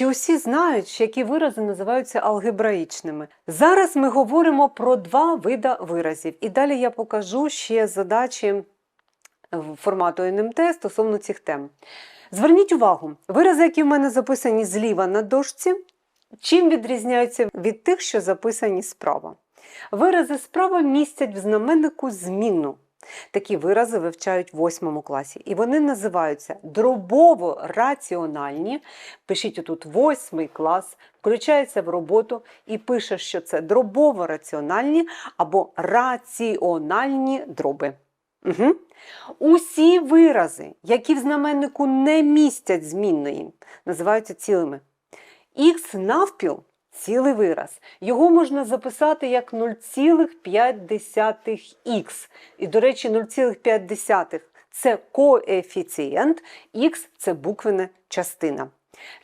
Чи усі знають, які вирази називаються алгебраїчними? Зараз ми говоримо про два вида виразів, і далі я покажу ще задачі формату НМТ стосовно цих тем. Зверніть увагу, вирази, які в мене записані зліва на дошці, чим відрізняються від тих, що записані справа. Вирази справа містять в знаменнику змінну. Такі вирази вивчають в 8 класі, і вони називаються дробово-раціональні. Пишіть отут 8 клас, включається в роботу і пише, що це дробово-раціональні або раціональні дроби. Угу. Усі вирази, які в знаменнику не містять змінної, називаються цілими. Х навпіл цілий вираз. Його можна записати як 0,5х. І, до речі, 0,5 це коефіцієнт, х це буквена частина.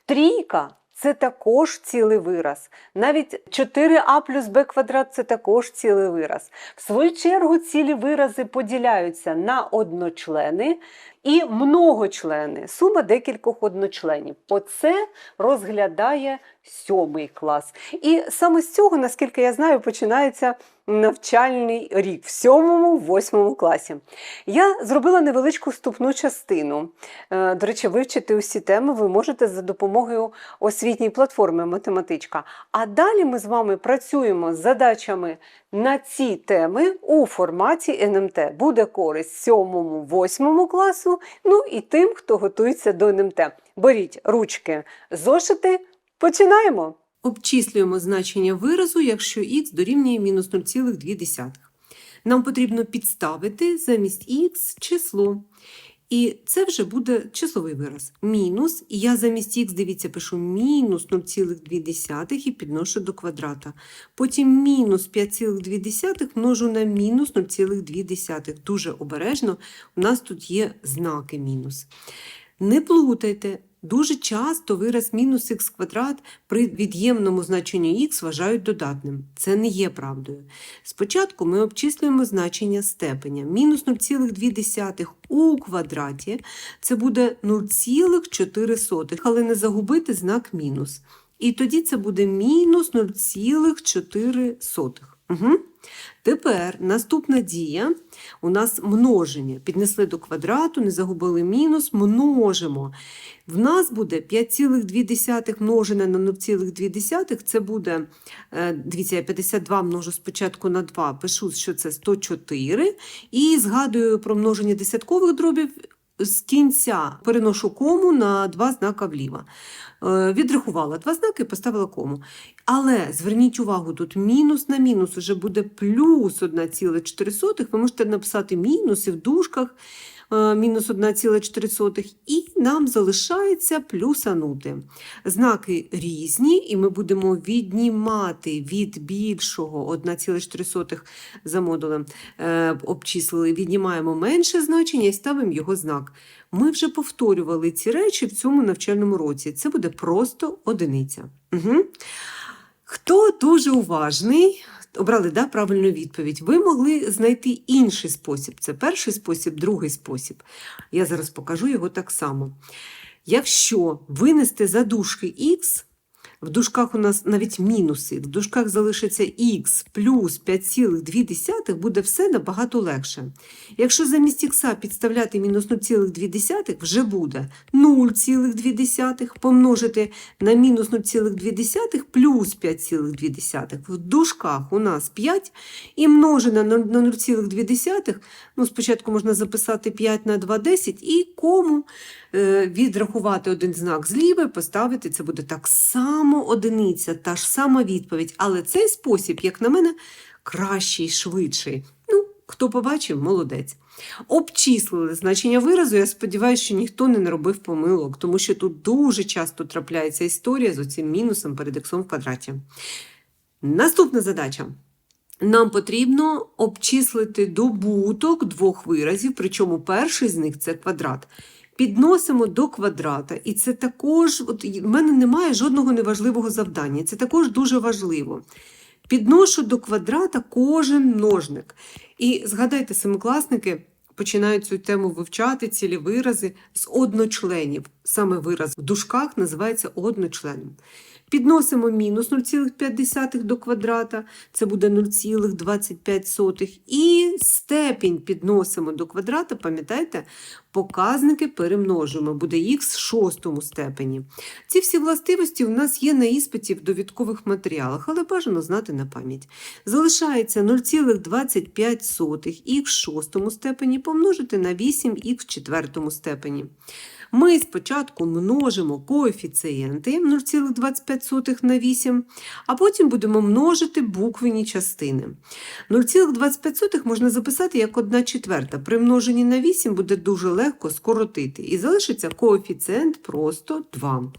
Трійка це також цілий вираз. Навіть 4а плюс b квадрат це також цілий вираз. В свою чергу цілі вирази поділяються на одночлени і многочлени, сума декількох одночленів. Оце розглядає сьомий клас. І саме з цього, наскільки я знаю, починається навчальний рік в сьомому, восьмому класі. Я зробила невеличку вступну частину. Е, До речі, вивчити усі теми ви можете за допомогою освітньої платформи Математичка. А далі ми з вами працюємо з задачами на ці теми у форматі НМТ. Буде користь сьомому, восьмому ну і тим, хто готується до НМТ. Беріть ручки, зошити, починаємо! Обчислюємо значення виразу, якщо х дорівнює мінус 0,2. Нам потрібно підставити замість х число. І це вже буде часовий вираз. Мінус, і я замість х, дивіться, пишу мінус 0,2 і підношу до квадрата. Потім мінус 5,2 множу на мінус 0,2. Дуже обережно, у нас тут є знаки мінус. Не плутайте, Дуже часто вираз мінус х квадрат при від'ємному значенню х вважають додатним. Це не є правдою. Спочатку ми обчислюємо значення степеня. Мінус 0,2 у квадраті це буде 0,4, але не загубити знак мінус. І тоді це буде мінус 0,4. Угу. Тепер наступна дія у нас множення. Піднесли до квадрату, не загубили мінус, множимо. В нас буде 5,2 множене на 0,2, це буде, е, дивіться, я 52 множу спочатку на 2, пишу, що це 104, і згадую про множення десяткових дробів, з кінця переношу кому на два знака вліво. Е, Відрахувала два знаки, і поставила кому. Але зверніть увагу, тут мінус на мінус вже буде плюс 1,4. Ви можете написати мінус і в дужках е, мінус 1,4, і нам залишається плюсанути. Знаки різні, і ми будемо віднімати від більшого 1,4 за модулем е, обчислили, віднімаємо менше значення і ставимо його знак. Ми вже повторювали ці речі в цьому навчальному році. Це буде просто одиниця. Угу. Хто дуже уважний, обрали да, правильну відповідь, ви могли знайти інший спосіб. Це перший спосіб, другий спосіб. Я зараз покажу його так само. Якщо винести за дужки х, в дужках у нас навіть мінуси, в дужках залишиться х плюс 5,2, буде все набагато легше. Якщо замість х підставляти мінус 0,2, вже буде 0,2 помножити на мінус 0,2 плюс 5,2. В дужках у нас 5 і множене на 0,2, ну спочатку можна записати 5 на 2, 10 і кому е, відрахувати один знак зліва поставити, це буде так само одиниця, та ж сама відповідь. Але цей спосіб, як на мене, кращий, швидший. Ну, хто побачив, молодець. Обчислили значення виразу. Я сподіваюся, що ніхто не наробив помилок, тому що тут дуже часто трапляється історія з оцим мінусом перед іксом в квадраті. Наступна задача. Нам потрібно обчислити добуток двох виразів, причому перший з них це квадрат. Підносимо до квадрата, і це також, от в мене немає жодного неважливого завдання, це також дуже важливо. Підношу до квадрата кожен множник. І згадайте, семикласники, починають цю тему вивчати, цілі вирази з одночленів. Саме вираз в дужках називається одночленом. Підносимо мінус 0,5 до квадрата, це буде 0,25. І степінь підносимо до квадрата, пам'ятаєте, показники перемножуємо, буде х в шостому степені. Ці всі властивості у нас є на іспиті в довідкових матеріалах, але бажано знати на пам'ять. Залишається 0,25 х в шостому степені помножити на 8х в четвертому степені. Ми спочатку множимо коефіцієнти 0,25 на 8, а потім будемо множити буквені частини. 0,25 можна записати як 1 четверта. При множенні на 8 буде дуже легко скоротити. І залишиться коефіцієнт просто 2.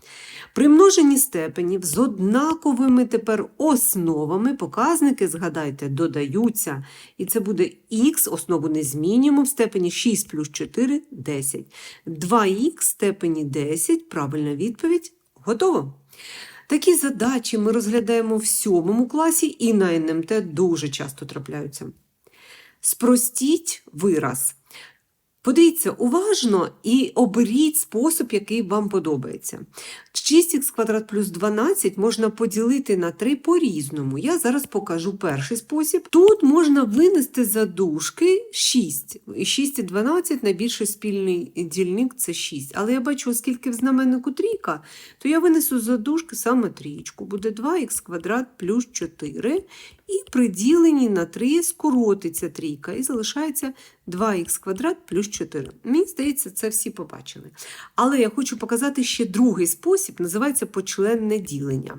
При множенні степенів з однаковими тепер основами показники, згадайте, додаються. І це буде х, основу не змінюємо, в степені 6 плюс 4 – 10. 2х в степені 10, правильна відповідь, готово. Такі задачі ми розглядаємо в сьомому класі і на НМТ дуже часто трапляються. Спростіть вираз. Подивіться уважно і оберіть спосіб, який вам подобається. 6х квадрат плюс 12 можна поділити на 3 по-різному. Я зараз покажу перший спосіб. Тут можна винести за дужки 6. 6 і 12 найбільший спільний дільник це 6. Але я бачу, оскільки в знаменнику трійка, то я винесу за дужки саме трієчку. Буде 2х квадрат плюс 4. І при діленні на 3 скоротиться трійка і залишається 2х квадрат плюс 4. Мені здається, це всі побачили. Але я хочу показати ще другий спосіб, називається почленне ділення.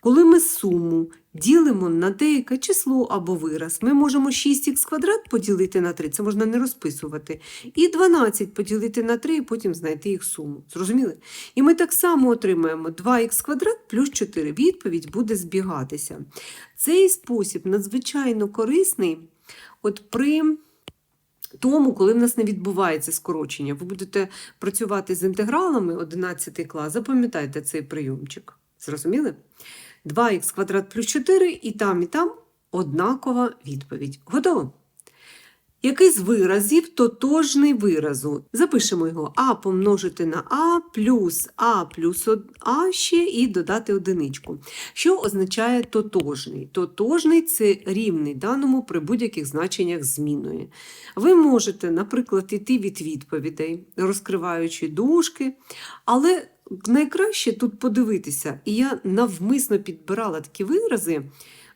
Коли ми суму ділимо на деяке число або вираз, ми можемо 6х квадрат поділити на 3, це можна не розписувати, і 12 поділити на 3, і потім знайти їх суму. Зрозуміли? І ми так само отримаємо 2х квадрат плюс 4. Відповідь буде збігатися. Цей спосіб надзвичайно корисний от при тому, коли в нас не відбувається скорочення. Ви будете працювати з інтегралами 11 клас, запам'ятайте цей прийомчик. Зрозуміли? 2х квадрат плюс 4 і там, і там однакова відповідь. Готово? Який з виразів тотожний виразу? Запишемо його а помножити на а плюс а плюс а ще і додати одиничку. Що означає тотожний? Тотожний це рівний даному при будь-яких значеннях зміною. Ви можете, наприклад, іти від відповідей, розкриваючи дужки, але найкраще тут подивитися, і я навмисно підбирала такі вирази.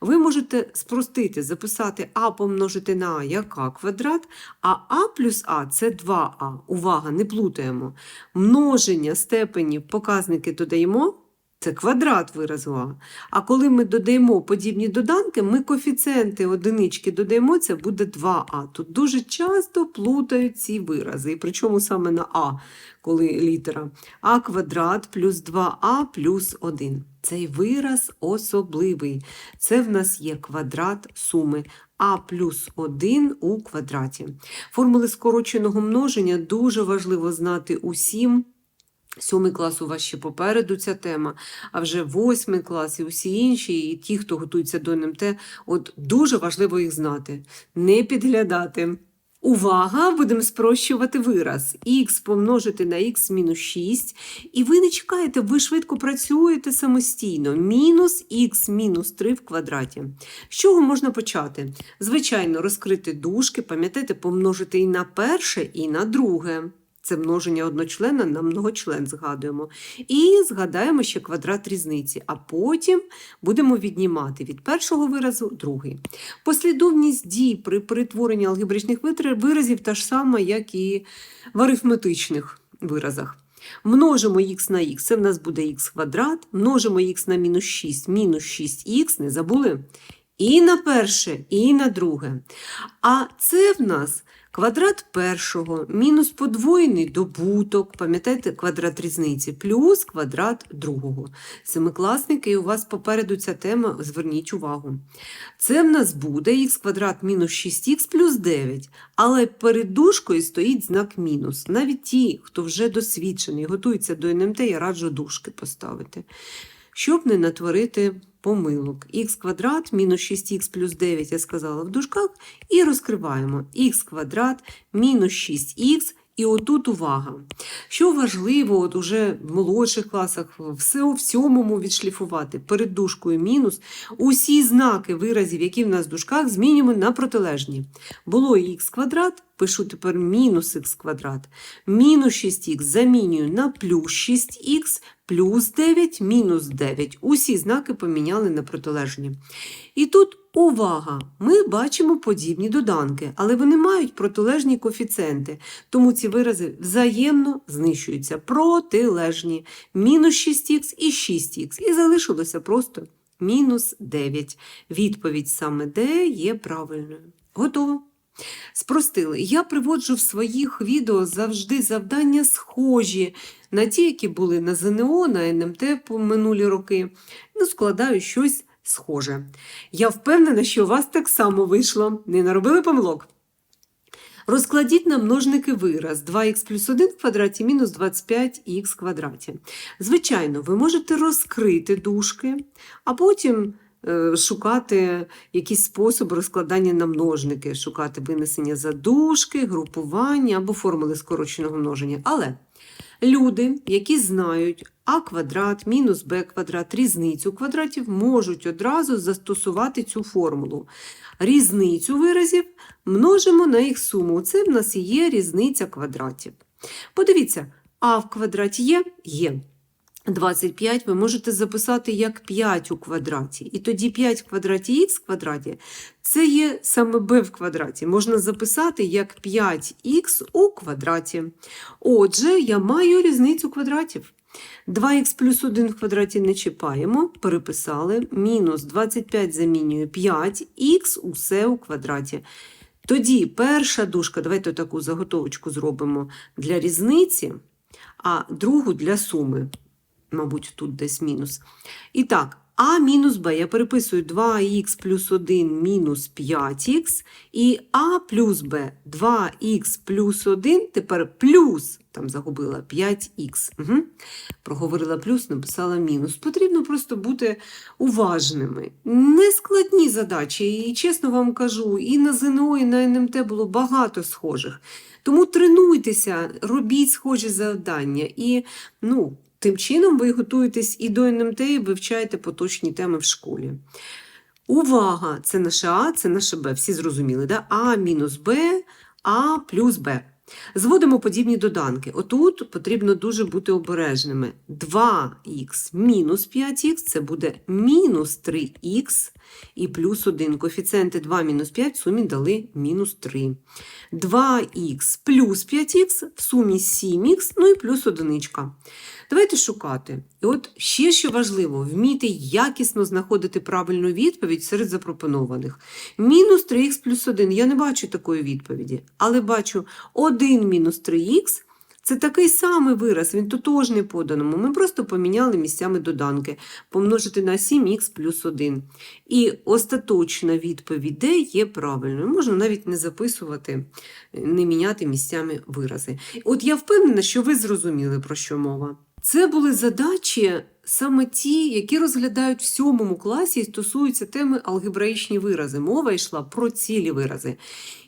Ви можете спростити, записати а помножити на а як а квадрат, а а плюс а це 2а. Увага, не плутаємо. Множення степені показники додаємо. Це квадрат виразу А. Коли ми додаємо подібні доданки, ми коефіцієнти одинички додаємо, це буде 2а. Тут дуже часто плутають ці вирази. І причому саме на А, коли літера А квадрат плюс 2а плюс 1. Цей вираз особливий. Це в нас є квадрат суми а плюс 1 у квадраті. Формули скороченого множення дуже важливо знати усім. Сьомий клас у вас ще попереду ця тема, а вже восьмий клас і усі інші, і ті, хто готується до НМТ, от дуже важливо їх знати, не підглядати. Увага! Будемо спрощувати вираз. х помножити на х мінус 6. І ви не чекаєте, ви швидко працюєте самостійно. Мінус х мінус 3 в квадраті. З чого можна почати? Звичайно, розкрити дужки, пам'ятаєте, помножити і на перше, і на друге. Це множення одночлена на многочлен згадуємо. І згадаємо ще квадрат різниці, а потім будемо віднімати від першого виразу другий. Послідовність дій при перетворенні алгебричних виразів та ж сама, як і в арифметичних виразах. Множимо х на х, це в нас буде х квадрат, множимо х на мінус 6, мінус 6х, не забули? І на перше, і на друге. А це в нас квадрат першого, мінус подвоєний добуток, пам'ятаєте, квадрат різниці, плюс квадрат другого. Семикласники, і у вас попереду ця тема, зверніть увагу. Це в нас буде х квадрат мінус 6х плюс 9, але перед дужкою стоїть знак мінус. Навіть ті, хто вже досвідчений, готується до НМТ, я раджу дужки поставити, щоб не натворити помилок. х квадрат мінус 6х плюс 9, я сказала в дужках, і розкриваємо х квадрат мінус 6х. І отут увага. Що важливо, от уже в молодших класах, все у всьому відшліфувати перед дужкою мінус, усі знаки виразів, які в нас в дужках, змінюємо на протилежні. Було х квадрат, пишу тепер мінус х квадрат. Мінус 6х замінюю на плюс 6х, плюс 9, мінус 9. Усі знаки поміняли на протилежні. І тут увага! Ми бачимо подібні доданки, але вони мають протилежні коефіцієнти, тому ці вирази взаємно знищуються. Протилежні. Мінус 6х і 6х. І залишилося просто мінус 9. Відповідь саме Д є правильною. Готово. Спростили. Я приводжу в своїх відео завжди завдання схожі на ті, які були на ЗНО, на НМТ по минулі роки. Ну, складаю щось схоже. Я впевнена, що у вас так само вийшло. Не наробили помилок. Розкладіть на множники вираз 2х плюс 1 в квадраті мінус 25х в квадраті. Звичайно, ви можете розкрити дужки, а потім шукати якийсь спосіб розкладання на множники, шукати винесення за дужки, групування або формули скороченого множення. Але люди, які знають а квадрат мінус б квадрат різницю квадратів, можуть одразу застосувати цю формулу. Різницю виразів множимо на їх суму. Це в нас і є різниця квадратів. Подивіться, а в квадраті є? Є. 25 ви можете записати як 5 у квадраті. І тоді 5 в квадраті х в квадраті це є саме b в квадраті. Можна записати як 5х у квадраті. Отже, я маю різницю квадратів. 2х плюс 1 в квадраті не чіпаємо, переписали. Мінус 25 замінює 5х усе у квадраті. Тоді перша дужка, давайте таку заготовочку зробимо для різниці, а другу для суми. Мабуть, тут десь мінус. І так, а мінус b. Я переписую 2х плюс 1 мінус 5х. І а плюс b. 2х плюс 1, тепер плюс, там загубила 5х. Угу. Проговорила плюс, написала мінус. Потрібно просто бути уважними. Нескладні задачі, і чесно вам кажу, і на ЗНО, і на НМТ було багато схожих. Тому тренуйтеся, робіть схожі завдання. І, ну, Тим чином ви готуєтесь і до НМТ, і вивчаєте поточні теми в школі. Увага! Це наше А, це наше Б. Всі зрозуміли, да? А мінус Б, А плюс Б. Зводимо подібні доданки. Отут потрібно дуже бути обережними. 2х мінус 5х це буде мінус 3х і плюс 1. Коефіцієнти 2 мінус 5 в сумі дали мінус 3. 2х плюс 5х в сумі 7х, ну і плюс 1. Давайте шукати. І от ще що важливо, вміти якісно знаходити правильну відповідь серед запропонованих. Мінус 3х плюс 1. Я не бачу такої відповіді, але бачу 1 мінус 3х. Це такий самий вираз, він тотожний поданому. Ми просто поміняли місцями доданки, помножити на 7х плюс 1. І остаточна відповідь D є правильною. Можна навіть не записувати, не міняти місцями вирази. От я впевнена, що ви зрозуміли, про що мова. Це були задачі саме ті, які розглядають в сьомому класі і стосуються теми алгебраїчні вирази. Мова йшла про цілі вирази.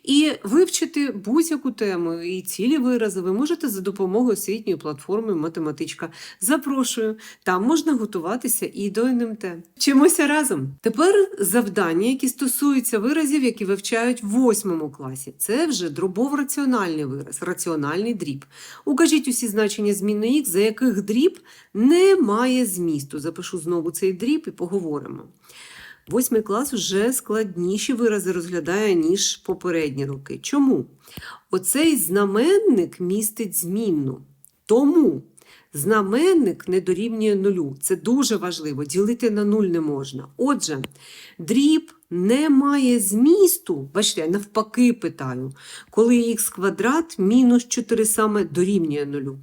І вивчити будь-яку тему і цілі вирази ви можете за допомогою освітньої платформи Математичка. Запрошую, там можна готуватися і до НМТ. Вчимося разом. Тепер завдання, які стосуються виразів, які вивчають в восьмому класі. Це вже дробово-раціональний вираз, раціональний дріб. Укажіть усі значення змінної х, за яких дріб не має змісту. Запишу знову цей дріб і поговоримо. Восьмий клас вже складніші вирази розглядає, ніж попередні роки. Чому? Оцей знаменник містить змінну. Тому знаменник не дорівнює нулю. Це дуже важливо. Ділити на нуль не можна. Отже, дріб не має змісту. Бачите, я навпаки питаю, коли х квадрат мінус 4 саме дорівнює нулю.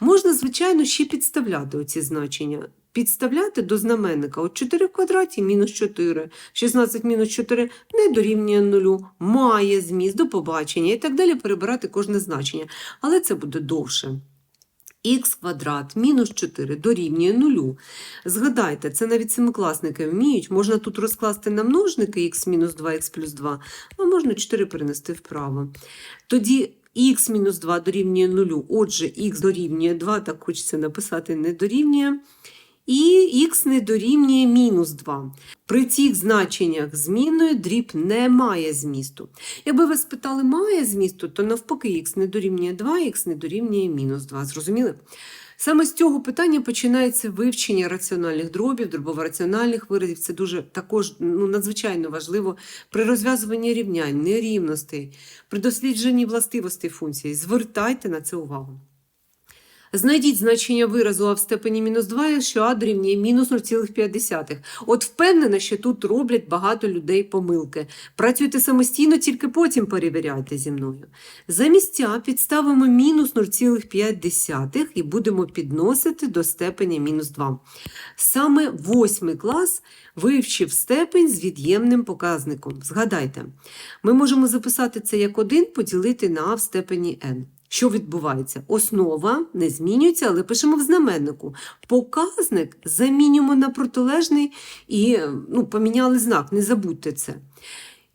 Можна, звичайно, ще підставляти оці значення. Підставляти до знаменника от 4 в квадраті мінус 4, 16 мінус 4 не дорівнює нулю, має зміст, до побачення і так далі перебирати кожне значення. Але це буде довше. х квадрат мінус 4 дорівнює 0. Згадайте, це навіть семикласники вміють. Можна тут розкласти на множники х мінус 2, х плюс 2, а можна 4 перенести вправо. Тоді х мінус 2 дорівнює 0, отже, х дорівнює 2, так хочеться написати, не дорівнює. І х не дорівнює мінус 2. При цих значеннях змінної дріб не має змісту. Якби ви спитали, має змісту, то навпаки х не дорівнює 2, х не дорівнює мінус 2. Зрозуміли? Саме з цього питання починається вивчення раціональних дробів, дробово-раціональних виразів. Це дуже також ну, надзвичайно важливо при розв'язуванні рівнянь, нерівностей, при дослідженні властивостей функцій. Звертайте на це увагу. Знайдіть значення виразу а в степені мінус 2, якщо а дорівнює мінус 0,5. От впевнена, що тут роблять багато людей помилки. Працюйте самостійно, тільки потім перевіряйте зі мною. Замість а підставимо мінус 0,5 і будемо підносити до степеня мінус 2. Саме восьмий клас вивчив степень з від'ємним показником. Згадайте, ми можемо записати це як 1 поділити на а в степені n. Що відбувається? Основа не змінюється, але пишемо в знаменнику. Показник замінюємо на протилежний і ну, поміняли знак, не забудьте це.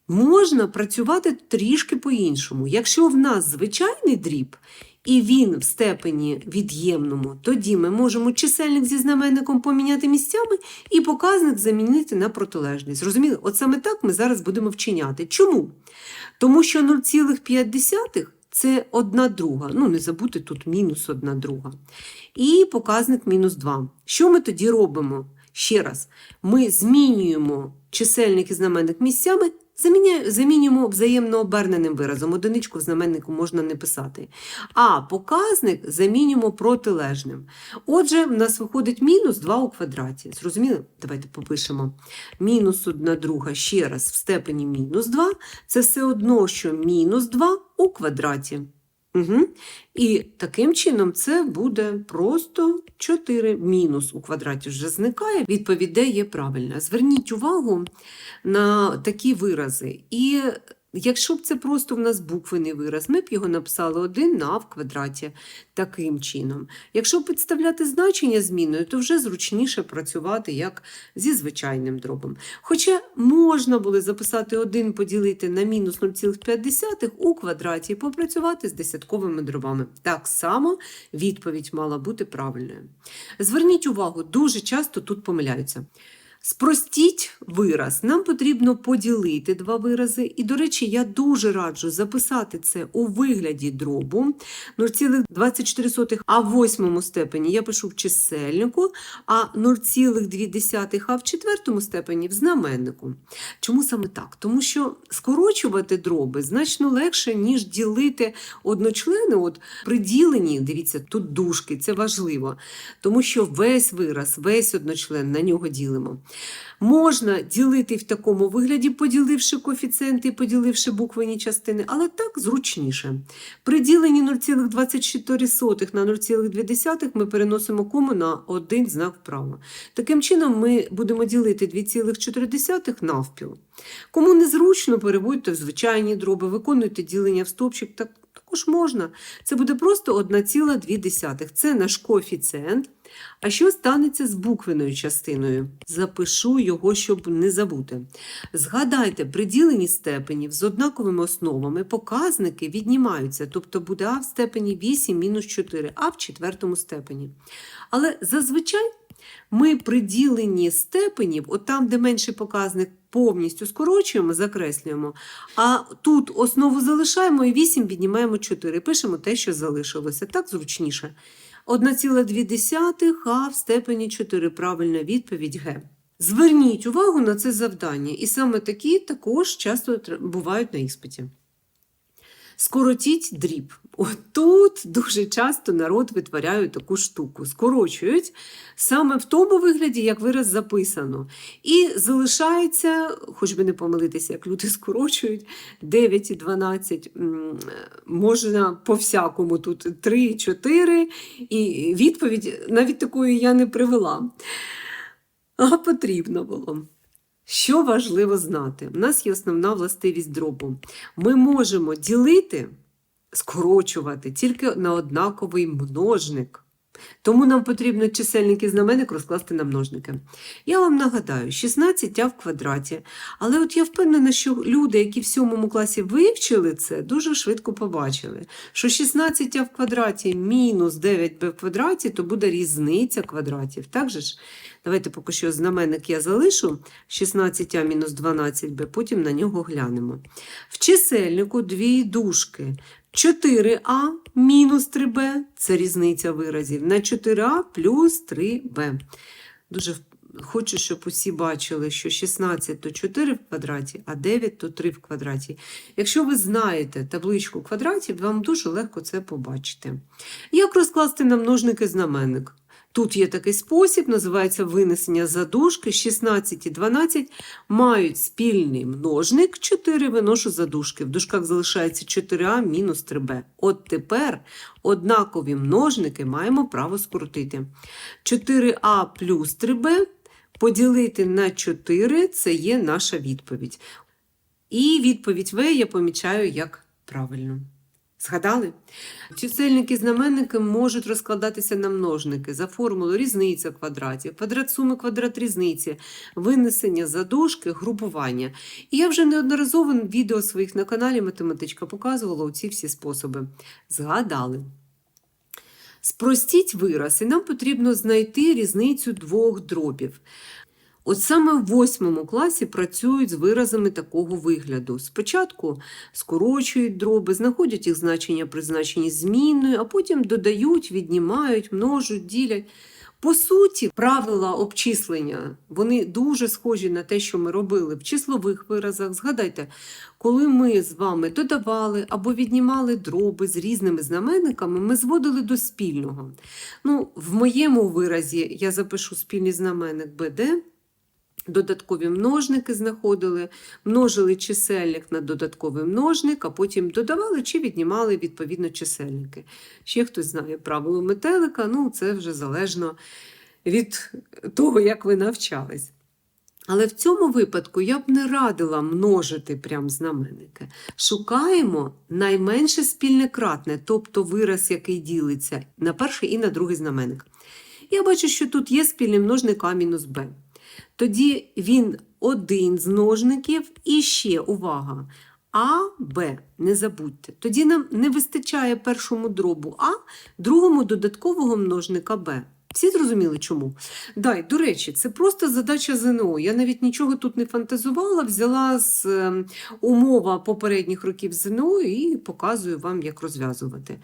Можна працювати трішки по-іншому. Якщо в нас звичайний дріб, і він в степені від'ємному, тоді ми можемо чисельник зі знаменником поміняти місцями і показник замінити на протилежний. Зрозуміли? От саме так ми зараз будемо вчиняти. Чому? Тому що 0,5 це одна друга. Ну, не забути, тут мінус одна друга. І показник мінус 2. Що ми тоді робимо? Ще раз, ми змінюємо чисельник і знаменник місцями, замінюємо взаємно оберненим виразом. Одиничку в знаменнику можна не писати. А показник замінюємо протилежним. Отже, в нас виходить мінус 2 у квадраті. Зрозуміли? Давайте попишемо. Мінус 1 друга ще раз в степені мінус 2. Це все одно, що мінус 2 у квадраті. Угу. І таким чином це буде просто 4 мінус у квадраті вже зникає. Відповідь є правильна. Зверніть увагу на такі вирази. І якщо б це просто в нас буквений вираз, ми б його написали 1 на в квадраті таким чином. Якщо підставляти значення зміною, то вже зручніше працювати як зі звичайним дробом. Хоча можна було записати 1 поділити на мінус 0,5 у квадраті і попрацювати з десятковими дробами. Так само відповідь мала бути правильною. Зверніть увагу, дуже часто тут помиляються. Спростіть вираз. Нам потрібно поділити два вирази. І, до речі, я дуже раджу записати це у вигляді дробу 0,24, а в восьмому степені я пишу в чисельнику, а 0,2 а в четвертому степені в знаменнику. Чому саме так? Тому що скорочувати дроби значно легше, ніж ділити одночлени. От при діленні, дивіться, тут дужки, це важливо, тому що весь вираз, весь одночлен на нього ділимо. Можна ділити в такому вигляді, поділивши коефіцієнти і поділивши буквені частини, але так зручніше. При діленні 0,24 на 0,2 ми переносимо кому на один знак вправо. Таким чином ми будемо ділити 2,4 навпіл. Кому незручно, переводьте в звичайні дроби, виконуйте ділення в стовпчик, так також можна. Це буде просто 1,2. Це наш коефіцієнт. А що станеться з буквеною частиною? Запишу його, щоб не забути. Згадайте, при діленні степенів з однаковими основами показники віднімаються, тобто буде а в степені 8 мінус 4, а в четвертому степені. Але зазвичай ми при діленні степенів, от там, де менший показник, повністю скорочуємо, закреслюємо, а тут основу залишаємо і 8 віднімаємо 4. Пишемо те, що залишилося. Так зручніше. 1,2 х в степені 4. Правильна відповідь Г. Зверніть увагу на це завдання, і саме такі також часто бувають на іспиті. Скоротіть дріб. От тут дуже часто народ витворяє таку штуку. Скорочують саме в тому вигляді, як вираз записано. І залишається, хоч би не помилитися, як люди скорочують, 9 і 12. Можна по-всякому тут 3, 4. І відповідь навіть такої я не привела. А потрібно було. Що важливо знати? У нас є основна властивість дробу. Ми можемо ділити, скорочувати тільки на однаковий множник. Тому нам потрібно чисельник і знаменник розкласти на множники. Я вам нагадаю, 16 а в квадраті. Але от я впевнена, що люди, які в сьомому класі вивчили це, дуже швидко побачили, що 16 а в квадраті мінус 9b в квадраті, то буде різниця квадратів. Так же ж? Давайте поки що знаменник я залишу 16а мінус 12b, потім на нього глянемо. В чисельнику дві дужки. 4а мінус 3b це різниця виразів на 4а плюс 3b. Дуже хочу, щоб усі бачили, що 16 то 4 в квадраті, а 9 то 3 в квадраті. Якщо ви знаєте табличку квадратів, вам дуже легко це побачити. Як розкласти на множники знаменник? Тут є такий спосіб, називається винесення задушки. 16 і 12 мають спільний множник, 4 виношу задушки. В дужках залишається 4а мінус 3b. От тепер однакові множники маємо право скоротити. 4а плюс 3b поділити на 4 це є наша відповідь. І відповідь В я помічаю як правильну. Згадали? Чисельники знаменники можуть розкладатися на множники за формулою різниця квадратів, квадрат суми, квадрат різниці, винесення задушки, групування. І я вже неодноразово відео своїх на каналі Математичка показувала ці всі способи. Згадали. Спростіть вираз, і нам потрібно знайти різницю двох дробів. От саме в восьмому класі працюють з виразами такого вигляду. Спочатку скорочують дроби, знаходять їх значення при значенні змінною, а потім додають, віднімають, множать, ділять. По суті, правила обчислення вони дуже схожі на те, що ми робили в числових виразах. Згадайте, коли ми з вами додавали або віднімали дроби з різними знаменниками, ми зводили до спільного. Ну, в моєму виразі я запишу спільний знаменник БД. Додаткові множники знаходили, множили чисельник на додатковий множник, а потім додавали чи віднімали відповідно чисельники. Ще хтось знає правило метелика, ну це вже залежно від того, як ви навчались. Але в цьому випадку я б не радила множити прям знаменники. Шукаємо найменше спільне кратне, тобто вираз, який ділиться на перший і на другий знаменник. Я бачу, що тут є спільний множник А мінус Б. Тоді він один з множників і ще увага. А, Б, не забудьте. Тоді нам не вистачає першому дробу А, другому додаткового множника Б. Всі зрозуміли чому? Дай, до речі, це просто задача ЗНО. Я навіть нічого тут не фантазувала, взяла з е, умова попередніх років ЗНО і показую вам, як розв'язувати.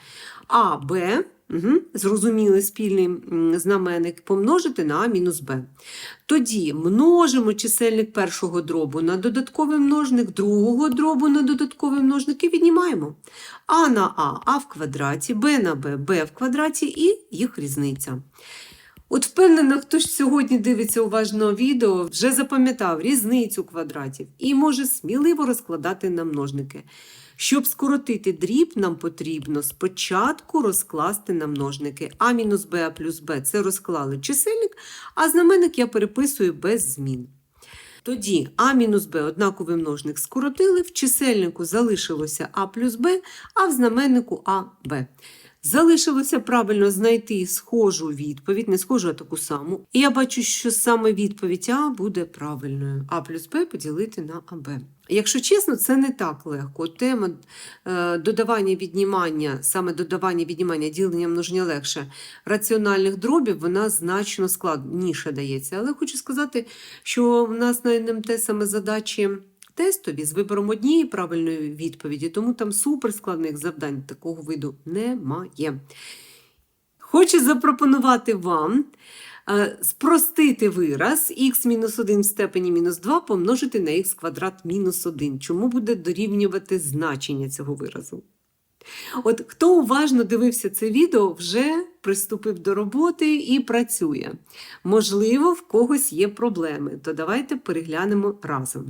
А, Б, угу, зрозуміли спільний знаменник, помножити на А мінус Б. Тоді множимо чисельник першого дробу на додатковий множник, другого дробу на додатковий множник і віднімаємо. А на А А в квадраті, Б на Б Б в квадраті і їх різниця. От впевнена, хто ж сьогодні дивиться уважно відео, вже запам'ятав різницю квадратів і може сміливо розкладати на множники. Щоб скоротити дріб, нам потрібно спочатку розкласти на множники. А мінус Б плюс Б це розклали чисельник, а знаменник я переписую без змін. Тоді А мінус Б однаковий множник скоротили, в чисельнику залишилося А плюс Б, а в знаменнику А Б. Залишилося правильно знайти схожу відповідь, не схожу, а таку саму. І я бачу, що саме відповідь А буде правильною. А плюс Б поділити на АБ. Якщо чесно, це не так легко. Тема е, додавання віднімання, саме додавання віднімання, ділення множення легше раціональних дробів, вона значно складніше дається. Але хочу сказати, що в нас на НМТ саме задачі тестові з вибором однієї правильної відповіді, тому там суперскладних завдань такого виду немає. Хочу запропонувати вам е, спростити вираз х-1 в степені мінус 2 помножити на х квадрат мінус 1. Чому буде дорівнювати значення цього виразу? От хто уважно дивився це відео, вже приступив до роботи і працює. Можливо, в когось є проблеми, то давайте переглянемо разом.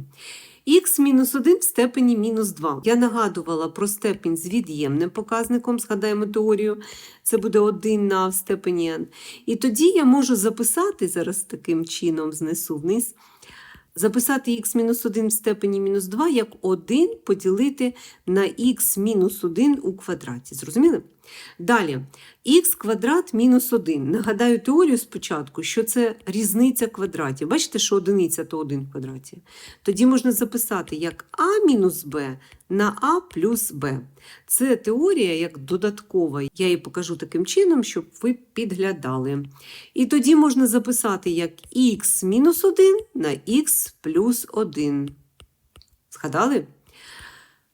Х-1 в степені мінус 2. Я нагадувала про степень з від'ємним показником, згадаємо теорію, це буде 1 на в степені n. І тоді я можу записати зараз таким чином знесу вниз, записати х-1 в степені мінус 2 як 1 поділити на х-1 у квадраті. Зрозуміли? Далі, х квадрат мінус 1. Нагадаю теорію спочатку, що це різниця квадратів. Бачите, що одиниця то 1 в квадраті. Тоді можна записати як а мінус b на а плюс b. Це теорія як додаткова. Я її покажу таким чином, щоб ви підглядали. І тоді можна записати як х мінус 1 на х плюс 1. Згадали?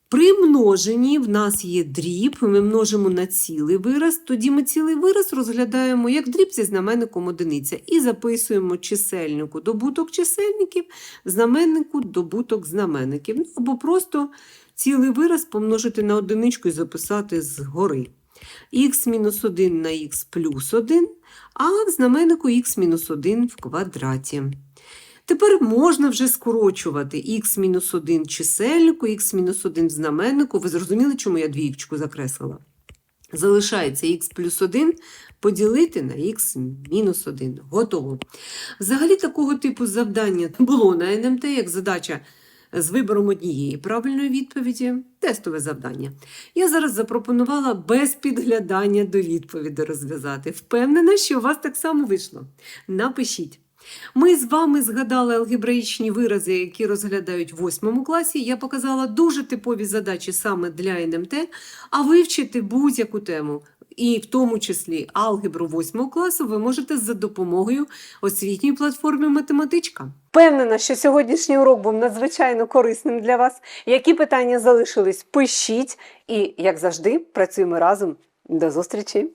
При множенні в нас є дріб, ми множимо на цілий вираз, тоді ми цілий вираз розглядаємо як дріб зі знаменником одиниця і записуємо чисельнику добуток чисельників, знаменнику добуток знаменників. Ну, або просто цілий вираз помножити на одиничку і записати згори. х мінус 1 на х плюс 1, а в знаменнику х мінус 1 в квадраті. Тепер можна вже скорочувати х-1 чисельнику, х-1 в знаменнику. Ви зрозуміли, чому я двієчку закреслила? Залишається х плюс 1 поділити на х мінус 1. Готово. Взагалі такого типу завдання було на НМТ як задача з вибором однієї правильної відповіді тестове завдання. Я зараз запропонувала без підглядання до відповіді розв'язати. Впевнена, що у вас так само вийшло. Напишіть. Ми з вами згадали алгебраїчні вирази, які розглядають в 8 класі. Я показала дуже типові задачі саме для НМТ, а вивчити будь-яку тему, і в тому числі алгебру 8 класу, ви можете за допомогою освітньої платформи Математичка. Впевнена, що сьогоднішній урок був надзвичайно корисним для вас. Які питання залишились, пишіть. І, як завжди, працюємо разом. До зустрічі!